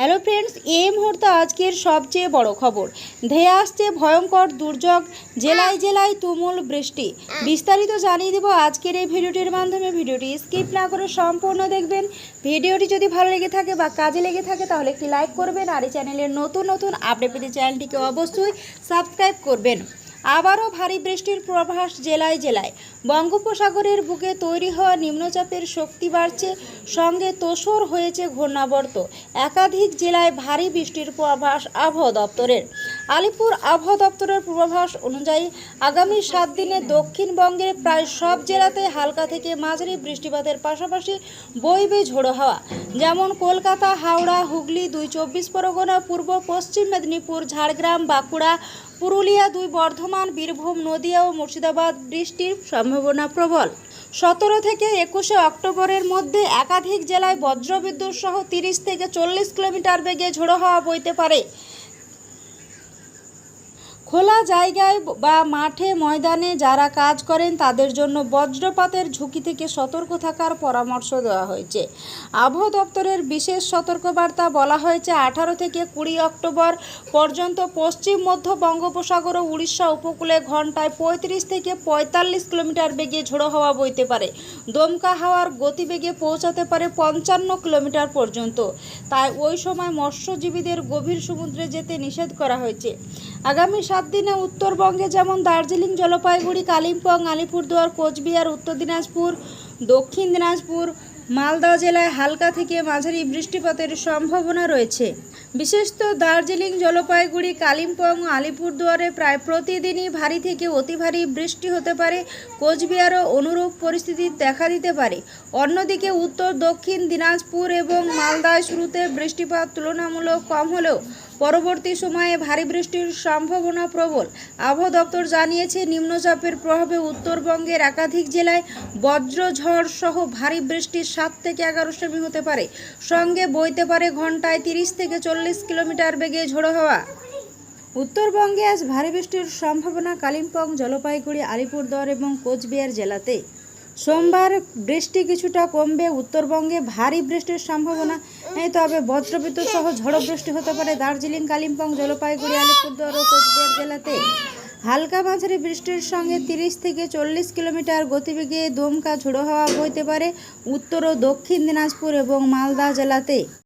Hello friends, এই মুহূর্তে আজকের সবচেয়ে বড় খবর। ধেয়ে আসছে ভয়ঙ্কর দুর্যোগ, জেলায় জেলায় তুমুল বৃষ্টি। বিস্তারিত জানিয়ে দেব আজকের এই ভিডিওটির মাধ্যমে। ভিডিওটি স্কিপ না করে সম্পূর্ণ দেখবেন। ভিডিওটি যদি ভালো লেগে থাকে বা কাজে লেগে থাকে, তাহলে একটি লাইক করবেন আর এই চ্যানেলের নতুন নতুন আপডেট পেতে চ্যানেলটিকে অবশ্যই সাবস্ক্রাইব করবেন। আবারও ভারী বৃষ্টির প্রভাস জেলায় জেলায়। বঙ্গোপসাগরের বুকে তৈরি হওয়া নিম্নচাপের শক্তি বাড়ছে, সঙ্গে তোষর হয়েছে ঘূর্ণাবর্ত। একাধিক জেলায় ভারী বৃষ্টির প্রভাস আবহাওয়া দপ্তরের। আলিপুর আবহাওয়া দপ্তরের পূর্বাভাস অনুযায়ী আগামী সাত দিনে দক্ষিণবঙ্গের প্রায় সব জেলাতে হালকা থেকে মাঝারি বৃষ্টিপাতের পাশাপাশি বইবে ঝোড়ো হাওয়া। যেমন কলকাতা, হাওড়া, হুগলি, দুই চব্বিশ পরগনা, পূর্ব, পশ্চিম মেদিনীপুর, ঝাড়গ্রাম, বাঁকুড়া, পুরুলিয়া, দুই বর্ধমান, বীরভূম, নদিয়া ও মুর্শিদাবাদ বৃষ্টির সম্ভাবনা প্রবল। সতেরো থেকে একুশে অক্টোবরের মধ্যে একাধিক জেলায় বজ্রবিদ্যুৎ সহ তিরিশ থেকে চল্লিশ কিলোমিটার বেগে ঝোড়ো হাওয়া বইতে পারে। খোলা জায়গায় বা মাঠে ময়দানে যারা কাজ করেন, তাদের জন্য বজ্রপাতের ঝুঁকি থেকে সতর্ক থাকার পরামর্শ দেওয়া হয়েছে। আবহাওয়া দপ্তরের বিশেষ সতর্কবার্তা বলা হয়েছে, আঠারো থেকে কুড়ি অক্টোবর পর্যন্ত পশ্চিম, মধ্য বঙ্গোপসাগর ও উড়িষ্যা উপকূলে ঘন্টায় পঁয়ত্রিশ থেকে পঁয়তাল্লিশ কিলোমিটার বেগে ঝোড়ো হাওয়া বইতে পারে। দমকা হাওয়ার গতিবেগে পৌঁছাতে পারে পঞ্চান্ন কিলোমিটার পর্যন্ত। তাই ওই সময় মৎস্যজীবীদের গভীর সমুদ্রে যেতে নিষেধ করা হয়েছে। আগামী সাত দিনে উত্তরবঙ্গে যেমন দার্জিলিং, জলপাইগুড়ি, কালিম্পং, আলিপুরদুয়ার, কোচবিহার, উত্তর দিনাজপুর, দক্ষিণ দিনাজপুর, মালদা জেলায় হালকা থেকে মাঝারি বৃষ্টিপাতের সম্ভাবনা রয়েছে। বিশেষত দার্জিলিং, জলপাইগুড়ি, কালিম্পং, আলিপুরদুয়ারে প্রায় প্রতিদিনই ভারী থেকে অতি ভারী বৃষ্টি হতে পারে। কোচবিহারও অনুরূপ পরিস্থিতি দেখা দিতে পারে। অন্যদিকে উত্তর দক্ষিণ দিনাজপুর এবং মালদায় শুরুতে বৃষ্টিপাত তুলনামূলক কম হলেও পরবর্তী সময়ে ভারী বৃষ্টির সম্ভাবনা প্রবল। আবহাওয়া দপ্তর জানিয়েছে, নিম্নচাপের প্রভাবে উত্তরবঙ্গের একাধিক জেলায় বজ্রঝড় সহ ভারী বৃষ্টির সাত থেকে এগারো সেমি হতে পারে। সঙ্গে বইতে পারে ঘন্টায় তিরিশ থেকে চল্লিশ কিলোমিটার বেগে ঝোড়ো হওয়া। উত্তরবঙ্গে আজ ভারী বৃষ্টির সম্ভাবনা কালিম্পং, জলপাইগুড়ি, আলিপুরদুয়ার এবং কোচবিহার জেলাতে। সোমবার বৃষ্টি কিছুটা কমবে, উত্তরবঙ্গে ভারী বৃষ্টির সম্ভাবনা। তবে বজ্রবিদ্যুৎ সহ ঝড়ো বৃষ্টি হতে পারে দার্জিলিং, কালিম্পং, জলপাইগুড়ি, আলিপুরদুয়ার ও কোচবিহার জেলাতে। হালকা মাঝারি বৃষ্টির সঙ্গে তিরিশ থেকে চল্লিশ কিলোমিটার গতিবেগে দমকা ঝোড়ো হাওয়া বইতে পারে উত্তর ও দক্ষিণ দিনাজপুর এবং মালদা জেলাতে।